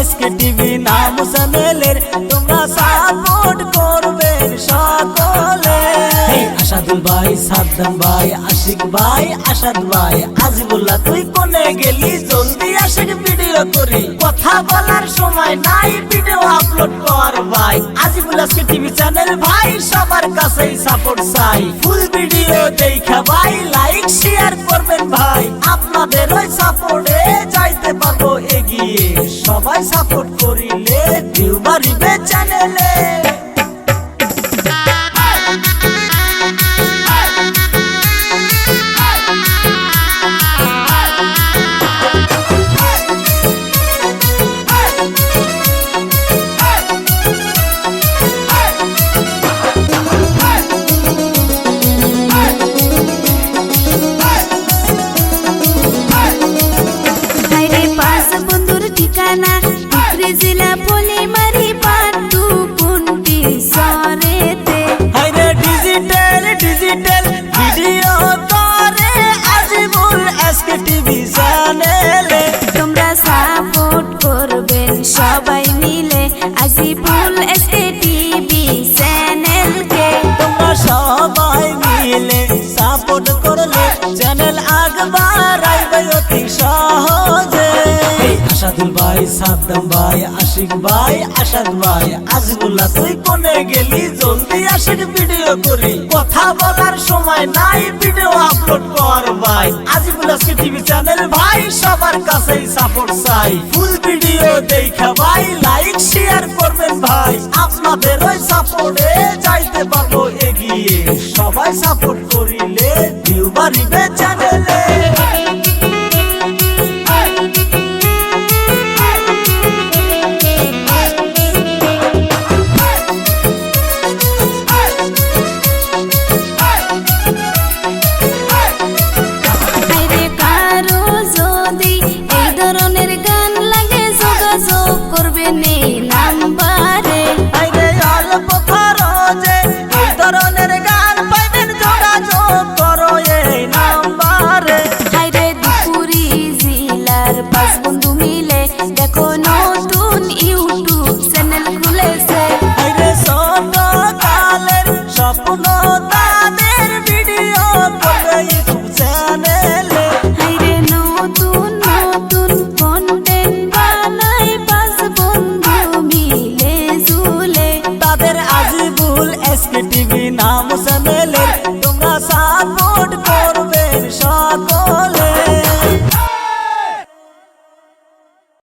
SK TV নাম চ্যানেলের তোমরা সাপোর্ট করবেন সকলে। আসাদুল ভাই, সাদ্দাম ভাই, আশিক ভাই, আসাদ ভাই, আজিবুল্লাহ, তুই কোনে গেলি? জলদি আশিক ভিডিও করি। কথা বলার সময় নাই ভিডিও আপলোড কর ভাই। আজিবুল্লাহ টিভি চ্যানেল ভাই, সবার কাছেই সাপোর্ট চাই। ফুল ভিডিও দেখা ভাই লাইক শেয়ার করবেন ভাই। আপনাদের ওই সাপোর্টে যাইতে পারব, এগিয়ে। সবাই সাপোর্ট করিলে ভিউ বাড়িবে চ্যানেলে ডিজিটাল ভিডিও করে আজিবুল এসকে টিভি চ্যানেলে তোমরা সাপোর্ট করবেন সবাই ভাই, সাদ্দাম ভাই, আশিক ভাই, আসাদ ভাই আজিবুল্লাহ তুই কোনে গেলি, জলদি আশিক ভিডিও করি। কথা বলার সময় নাই ভিডিও আপলোড কর ভাই। আজিবুল্লাহ টিভি চ্যানেল ভাই, সবার কাছেই সাপোর্ট চাই। ফুল ভিডিও দেখা ভাই লাইক শেয়ার করবেন ভাই। আপনাদের ওই সাপোর্টে যাইতে পারব এগিয়ে। সবাই সাপোর্ট করিলে ভিউ বাড়িবে চ্যানেলে নিলাম পারে আইরে অল্প খরচে এই ধরনের গান পাইবেন যোগাযোগ করো এই দেখো না